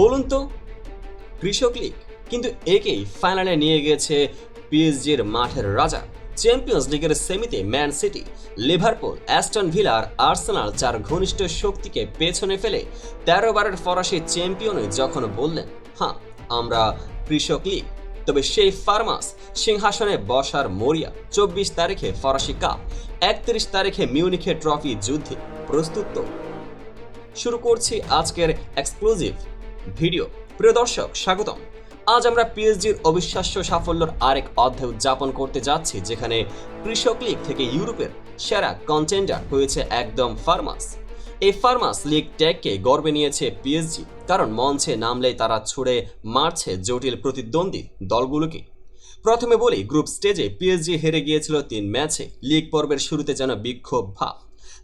বলুন তো, কৃষক লীগ কিন্তু একেই ফাইনালে নিয়ে গেছে পিএসজির মাঠের রাজা। চ্যাম্পিয়ন্স লিগের সেমিতে man city Liverpool Aston Villa আর আর্সেনাল চার ঘনিষ্ঠ শক্তিকে পেছনে ফেলে তেরো বারের ফরাসি চ্যাম্পিয়নে যখন বললেন হ্যাঁ আমরা কৃষক লীগ। তবে সেই ফার্মাস সিংহাসনে বসার মরিয়া চব্বিশ তারিখে ফরাসি কাপ, একত্রিশ তারিখে মিউনিখে ট্রফি যুদ্ধে প্রস্তুত শুরু করছি আজকের এক্সক্লুসিভ ভিডিও। প্রিয় দর্শক, স্বাগতম। আজ আমরা পিএসজির অবিশ্বাস্য সাফল্যের আরেক অধ্যায় উদযাপন করতে যাচ্ছি, যেখানে কৃষক লীগ থেকে ইউরোপের সেরা কন্টেন্ডার হয়েছে একদম ফার্মাস। এই ফার্মাস লিগ ট্যাগকে গর্বে নিয়েছে পিএসজি, কারণ মঞ্চে নামলেই তারা ছুড়ে মারছে জটিল প্রতিদ্বন্দ্বী দলগুলোকে। প্রথমে বলি, গ্রুপ স্টেজে পিএসজি হেরে গিয়েছিল তিন ম্যাচে। লিগ পর্বের শুরুতে যেন বিক্ষোভ ভাব।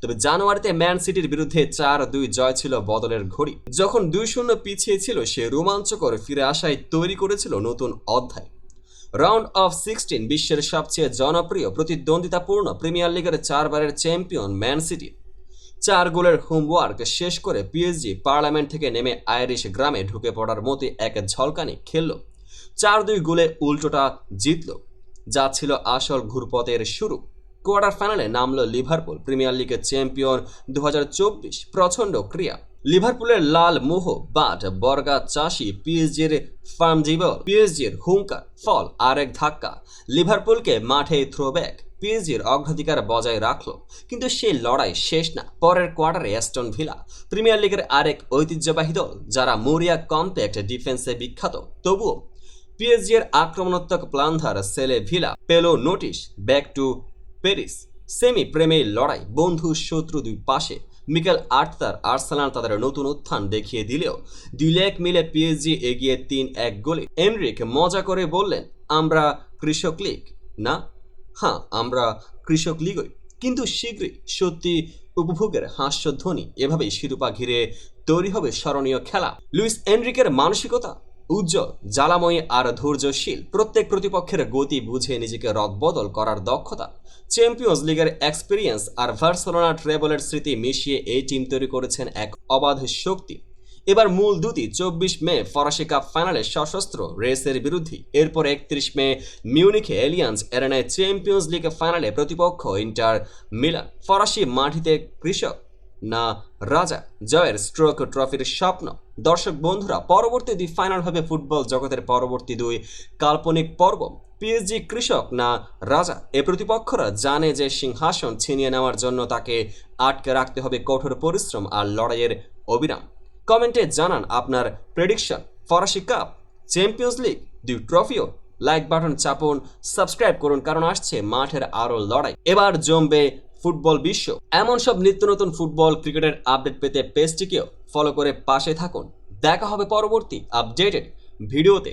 তবে জানুয়ারিতে ম্যান সিটির বিরুদ্ধে চার দুই জয় ছিল বদলের ঘড়ি। যখন দুই শূন্য পিছিয়ে ছিল, সে রোমাঞ্চকর ফিরে আসায় তৈরি করেছিল নতুন অধ্যায়। রাউন্ড অফ সিক্সটিন বিশ্বের সবচেয়ে জনপ্রিয়, প্রতিদ্বন্দ্বিতাপূর্ণ প্রিমিয়ার লিগের চারবারের চ্যাম্পিয়ন ম্যান সিটি। চার গোলের হোমওয়ার্ক শেষ করে পিএসজি পার্লামেন্ট থেকে নেমে আইরিশ গ্রামে ঢুকে পড়ার মতো এক ঝলকানি খেলল। চার দুই গোলে উল্টোটা জিতল, যা ছিল আসল ঘুরপথের শুরু। কোয়ার্টার ফাইনালে নামলো লিভারপুল, প্রিমিয়ার লিগের চ্যাম্পিয়ন দু প্রচণ্ড ক্রিয়া। লিভারপুলের লাল মোহ বাট বর্গা চাষি পিএসজির ফার্মজিবল পিএসজির হুঙ্কার, ফল আরেক ধাক্কা। লিভারপুলকে মাঠে থ্রোব্যাক পিএসজির অগ্রাধিকার বজায় রাখল। কিন্তু সেই লড়াই শেষ না, পরের কোয়ার্টারে অ্যাস্টন ভিলা। প্রিমিয়ার লিগের আরেক ঐতিহ্যবাহী দল, যারা মোরিয়া কম্প্যাক্ট ডিফেন্সে বিখ্যাত, তবুও পিএসজির আক্রমণাত্মক প্লান্ধার সেলে ভিলা, পেল notice back to Paris semi প্রেমে লড়াই, বন্ধু শত্রু দুই পাশে। মিকেল আর্তার আর্সেনাল তাদের নতুন উত্থান দেখিয়ে দিলেও দুই লেগ মিলে পিএসজি এগিয়ে তিন এক গোলে। এনরিক মজা করে বললেন, আমরা কৃষক লীগ, না? হ্যাঁ আমরা কৃষক লীগই। কিন্তু শীঘ্রই, সত্যি উপভোগের হাস্যধ্বনি। এভাবেই শিরোপা ঘিরে তৈরি হবে স্মরণীয় খেলা। লুইস এনরিকের মানসিকতা? উজ্জ্বল, জ্বালাময়ী আর ধৈর্যশীল। প্রত্যেক প্রতিপক্ষের গতি বুঝে নিজেকে রদবদল করার দক্ষতা। চ্যাম্পিয়ন্স লিগের এক্সপিরিয়েন্স আর ভার্সেলোনা ট্রেবলের স্মৃতি মিশিয়ে এই টিম তৈরি করেছেন এক অবাধ শক্তি। এবার মূল দুটি, চব্বিশ মে ফরাসি কাপ ফাইনালে সশস্ত্র রেসের বিরুদ্ধে। এরপর একত্রিশ মে মিউনিখে এলিয়ান্স এরেনায় চ্যাম্পিয়ন্স লিগ ফাইনালে প্রতিপক্ষ ইন্টার মিলান। ফরাসি মাটিতে কৃষক না, রাজা, জয়ের স্ট্রোক ট্রফির স্বপ্ন। দর্শক বন্ধুরা, পরবর্তী দুই ফাইনাল হবে ফুটবল জগতের পরবর্তী দুই কাল্পনিক পর্ব। পিএসজি কৃষক না রাজা? এ প্রতিপক্ষরা জানে যে সিংহাসন ছিনিয়ে নেওয়ার জন্য তাকে আটকে রাখতে হবে কঠোর পরিশ্রম আর লড়াইয়ের অবিরাম। কমেন্টে জানান আপনার প্রেডিকশন ফরাসি কাপ চ্যাম্পিয়ন্স লিগ দুই ট্রফিও লাইক বাটন চাপুন সাবস্ক্রাইব করুন, কারণ আসছে মাঠের আরও লড়াই। এবার জমবে ফুটবল বিশ্ব। এমন সব নিত্য নতুন ফুটবল ক্রিকেটের আপডেট পেতে পেজটিকেও ফলো করে পাশে থাকুন। দেখা হবে পরবর্তী আপডেটেড ভিডিওতে।